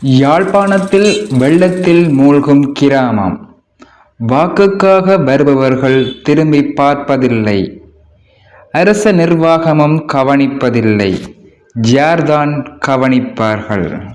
யாழ்ப்பாணத்தில் வெள்ளத்தில் மூழ்கும் கிராமம். வாக்குக்காக வருபவர்கள் திரும்பி பார்ப்பதில்லை. அரச நிர்வாகமும் கவனிப்பதில்லை. யார்தான் கவனிப்பார்கள்.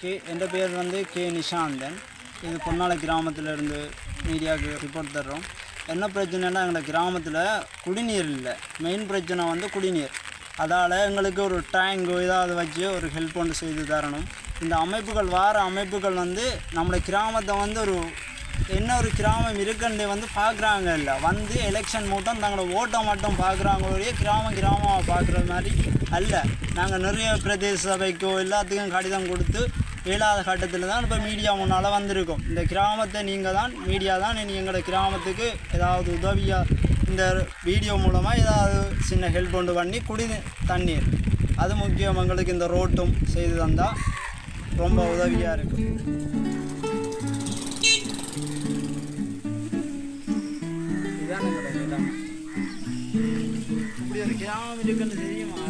கே என் பேர் வந்து கே நிஷாந்தன். இது பொன்னாலை கிராமத்தில் இருந்து மீடியாவுக்கு ரிப்போர்ட் தர்றோம். என்ன பிரச்சனைனா எங்கள் கிராமத்தில் குடிநீர் இல்லை. மெயின் பிரச்சனை வந்து குடிநீர். அதால் எங்களுக்கு ஒரு டேங்கு ஏதாவது வச்சு ஒரு ஹெல்ப் ஒன்று செய்து தரணும். இந்த அமைப்புகள் வார அமைப்புகள் வந்து நம்மளை கிராமத்தை வந்து ஒரு என்ன ஒரு கிராமம் இருக்குன்னு வந்து பார்க்குறாங்க இல்லை. வந்து எலெக்ஷன் மட்டும் தங்களோட ஓட்டை மட்டும் பார்க்குறாங்களோடைய கிராமம் கிராமமாக பார்க்குற மாதிரி அல்ல. நாங்கள் நிறைய பிரதேச சபைக்கோ எல்லாத்துக்கும் கடிதம் கொடுத்து ஏழாவது கட்டத்தில் தான் இப்போ மீடியா முன்னால் வந்திருக்கோம். இந்த கிராமத்தை நீங்கள் தான் மீடியா தான் இனி எங்களோட கிராமத்துக்கு ஏதாவது உதவியாக இந்த வீடியோ மூலமாக ஏதாவது சின்ன ஹெல்ப் ஒன்று பண்ணி குடி தண்ணீர். அது முக்கியம் எங்களுக்கு இந்த ரோட்டும் செய்து தந்தால் ரொம்ப உதவியாக இருக்கும். இதுதான் எங்களோட இப்படி ஒரு கிராமம் இருக்குன்னு தெரியுமா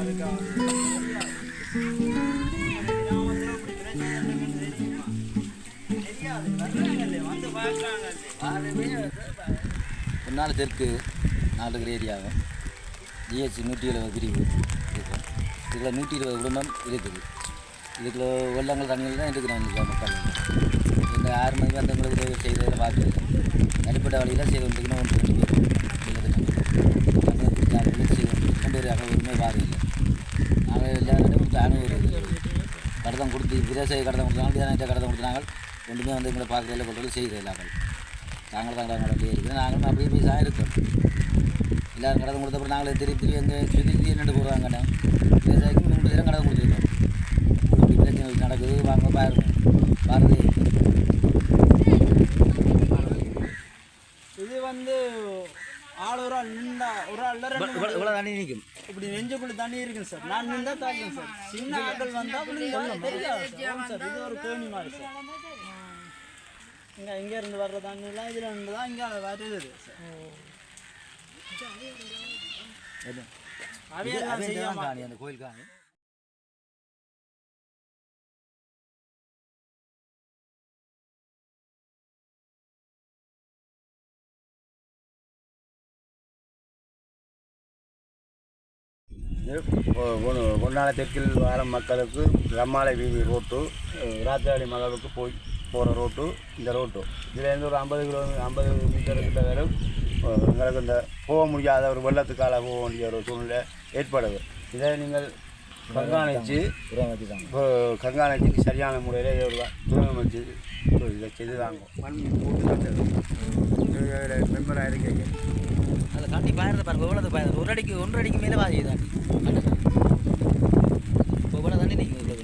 தெற்கு நாலுகிற ஏரியாவும் ஜிஹெச் நூற்றி இருபது பிரிவு இருக்கும் இதில் நூற்றி இருபது குடும்பம் இருக்குது. இதுக்குள்ள வெள்ளங்கள் தண்ணியில் தான் இருக்கிறோம் மக்கள் அந்த ஆறு மணிக்கு அந்த உங்களுக்கு உதவி செய்ததில் பார்க்கல தனிப்பட்ட வழியில் செய்து கொண்டிருக்கணும் ஒன்று ரெண்டு பேர் செய்து கொண்டு வர ஒருமே இல்லை. நாங்கள் எல்லாரும் அனுபவம் கடிதம் கொடுத்து விவசாய கடிதம் கொடுத்தாங்க விவசாயத்தை கடிதம் கொடுத்தாங்க ஒன்றுமே வந்து எங்களை பார்க்குறதில்ல கொண்டு செய்து எல்லாங்கள் நாங்கள் தான் நாங்கள் அப்படியே இருக்குது. நாங்களும் அப்படியே போய் தான் இருக்கோம் எல்லோரும் கடன் கொடுத்தப்பறம் நாங்களே திருப்பி திருப்பி எங்கள் சுற்றி சுற்றி நின்று போடுவாங்க கடன் விவசாயிக்கு மூன்று பேரும் கடன் கொடுத்துருக்கோம். நடக்குது வாங்க பாருங்க. பாரதி இது வந்து ஆள் ஒரு ஆள் நின்றா ஒரு ஆள் இவ்வளோ தண்ணி நிற்கும். இப்படி நெஞ்சுக்குள்ள தண்ணி இருக்குங்க சார். நான் நின்றா தாக்கும் சார். சின்ன ஆட்கள் வந்தா விழுந்தா தெரியாது சார். இது ஒரு கேணி மாதிரி சார். இங்க இங்க இருந்து வர்ற தண்ணிலாம் இதுல இருந்து தான் இங்க வருது சார். அவையெல்லாம் அந்த கோயில் காணி. பொன்னால தெற்கில் வர மக்களுக்கு ரம்மாலை வீதி ரோட்டு ராத்திராளி மகளுக்கு போய் போகிற ரோட்டு இந்த ரோட்டு. இதுலேருந்து ஒரு ஐம்பது கிலோ ஐம்பது மீட்டர் கிட்ட வரும். எங்களுக்கு இந்த போக முடியாத ஒரு வெள்ளத்துக்கால போக வேண்டிய ஒரு சூழ்நிலை ஏற்படுது. இதை நீங்கள் கண்காணித்து கண்காணித்து சரியான முறையில் ஒரு துணை இதை செய்து தாங்க மண் போட்டு மெம்பராக இருக்கீங்க. அதில் காட்டி பாயிரத பாருங்க எவ்வளோ பாயிரது ஒரு அடிக்கு ஒன்றரை அடிக்கு மேலே பாதி தாண்டி இப்போ இவ்வளோ நீங்கள் இவ்வளோ